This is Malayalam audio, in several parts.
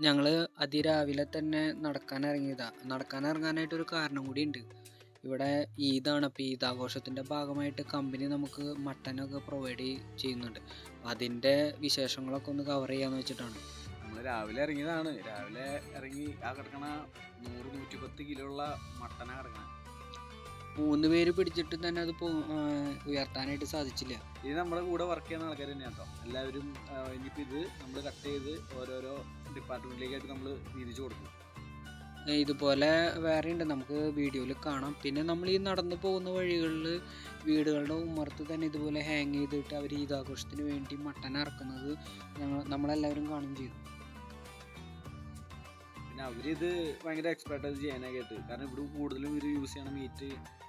ഞങ്ങൾ അതിരാവിലെ തന്നെ നടക്കാൻ ഇറങ്ങിയതാ നടക്കാൻ ഇറങ്ങാനായിട്ട് ഒരു കാരണം കൂടി ഉണ്ട് ഇവിടെ ഈദാണ്. അപ്പോൾ ഈദ് ആഘോഷത്തിന്റെ ഭാഗമായിട്ട് കമ്പനി നമുക്ക് മട്ടനൊക്കെ പ്രൊവൈഡ് ചെയ്യുന്നുണ്ട്. അപ്പം അതിന്റെ വിശേഷങ്ങളൊക്കെ ഒന്ന് കവർ ചെയ്യാന്ന് വെച്ചിട്ടാണ്. നമ്മൾ രാവിലെ ഇറങ്ങിയതാണ്. രാവിലെ ഇറങ്ങി ആ കിടക്കണ നൂറ് നൂറ്റി പത്ത് കിലോ ഉള്ള മട്ടനാ കിടക്കണ. മൂന്ന് പേര് പിടിച്ചിട്ട് തന്നെ അത് ഉയർത്താനായിട്ട് സാധിച്ചില്ല. ഇത് നമ്മുടെ കൂടെ വർക്ക് ചെയ്യുന്ന ആൾക്കാർ തന്നെയാണ് കേട്ടോ എല്ലാവരും ഇനിയിപ്പോൾ ഇത് നമ്മൾ കട്ട് ചെയ്ത് ഓരോരോ ഡിപ്പാർട്ട്മെന്റിലേക്കായിട്ട് നമ്മൾ വീതിച്ചു കൊടുക്കും. ഇതുപോലെ വേറെ ഉണ്ട്. നമുക്ക് വീഡിയോയിൽ കാണാം. പിന്നെ നമ്മൾ ഈ നടന്നു പോകുന്ന വഴികളിൽ വീടുകളുടെ ഉമ്മർത്ത് തന്നെ ഇതുപോലെ ഹാങ് ചെയ്തിട്ട് അവർ ഈദാഘോഷത്തിന് വേണ്ടി മട്ടൻ ഇറക്കുന്നത് ഞങ്ങൾ നമ്മളെല്ലാവരും കാണുകയും ചെയ്തു പിന്നെ അവരിത് ഭയങ്കര എക്സ്പെർട്ട് അത് ചെയ്യാനായിട്ട് കാരണം ഇവിടെ കൂടുതലും ഇവർ യൂസ് ചെയ്യണ മീറ്റ്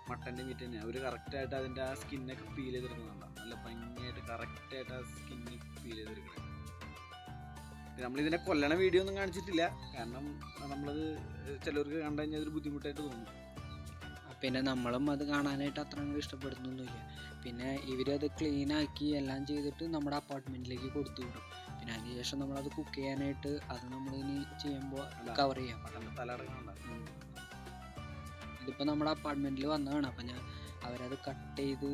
മട്ടന്റെ മീറ്റ് തന്നെ അവർ കറക്റ്റായിട്ട് അതിന്റെ ആ സ്കിന്നൊക്കെ ഫീൽ ചെയ്തെടുക്കുന്നുണ്ടോ നല്ല ഭംഗിയായിട്ട് കറക്റ്റായിട്ട് ആ സ്കിന്ന് ഫീൽ ചെയ്തെടുക്കണം നമ്മളിതിനെ കൊല്ലണ വീഡിയോ ഒന്നും കാണിച്ചിട്ടില്ല. കാരണം നമ്മളത് ചിലവർക്ക് കണ്ടു കഴിഞ്ഞാൽ അതൊരു ബുദ്ധിമുട്ടായിട്ട് തോന്നും. പിന്നെ നമ്മളും അത് കാണാനായിട്ട് അത്ര അങ്ങ് ഇഷ്ടപ്പെടുന്നൊന്നുമില്ല. പിന്നെ ഇവരത് ക്ലീനാക്കി എല്ലാം ചെയ്തിട്ട് നമ്മുടെ അപ്പാർട്ട്മെന്റിലേക്ക് കൊടുത്തു വിടും പിന്നെ അതിനുശേഷം നമ്മളത് കുക്ക് ചെയ്യാനായിട്ട് അത് നമ്മൾ ഇനി ചെയ്യുമ്പോൾ കവർ ചെയ്യാം ഇതിപ്പോൾ നമ്മുടെ അപ്പാർട്ട്മെന്റിൽ വന്നതാണ്. അപ്പം ഞാൻ അവരത് കട്ട് ചെയ്ത്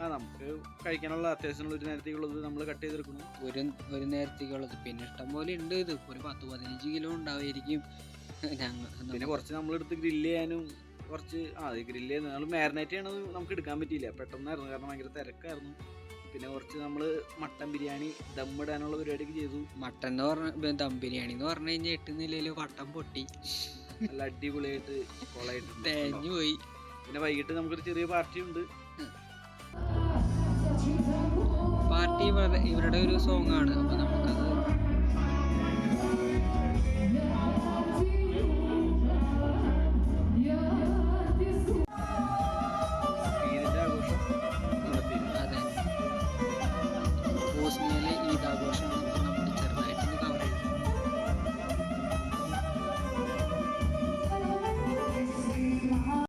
ആ നമുക്ക് കഴിക്കാനുള്ള അത്യാവശ്യമുള്ള ഒരു നേരത്തേക്കുള്ളത് നമ്മൾ കട്ട് ചെയ്തെടുക്കണം ഒരു ഒരു നേരത്തേക്കുള്ളത്. പിന്നെ ഇഷ്ടം പോലെ ഉണ്ട് ഇത്. ഒരു പത്ത് പതിനഞ്ച് കിലോ ഉണ്ടാവുമായിരിക്കും. ഞങ്ങൾ പിന്നെ കുറച്ച് നമ്മളെടുത്ത് ഗ്രില്ല് ചെയ്യാനും കുറച്ച് ആ ഗ്രില്ല് ചെയ്യുന്ന നമ്മൾ മാരിനേറ്റ് ചെയ്യണത് നമുക്ക് എടുക്കാൻ പറ്റിയില്ല. പെട്ടെന്നായിരുന്നു കാരണം ഭയങ്കര തിരക്കായിരുന്നു. പിന്നെ കുറച്ച് നമ്മൾ മട്ടൻ ബിരിയാണി ദമ്മിടാനുള്ള പരിപാടിയൊക്കെ ചെയ്തു. മട്ടൻ എന്ന് പറഞ്ഞ ദം ബിരിയാണി എന്ന് പറഞ്ഞു കഴിഞ്ഞാൽ എട്ട് നിലയിൽ വട്ടം പൊട്ടി. നല്ല അടിപൊളിയായിട്ട് കൊളായിട്ട് തേഞ്ഞു പോയി. പിന്നെ വൈകിട്ട് നമുക്കൊരു ചെറിയ പാർട്ടി ഉണ്ട്. പാർട്ടി ഇവരുടെ ഒരു സോങ് ആണ്. അപ്പൊ നമുക്ക്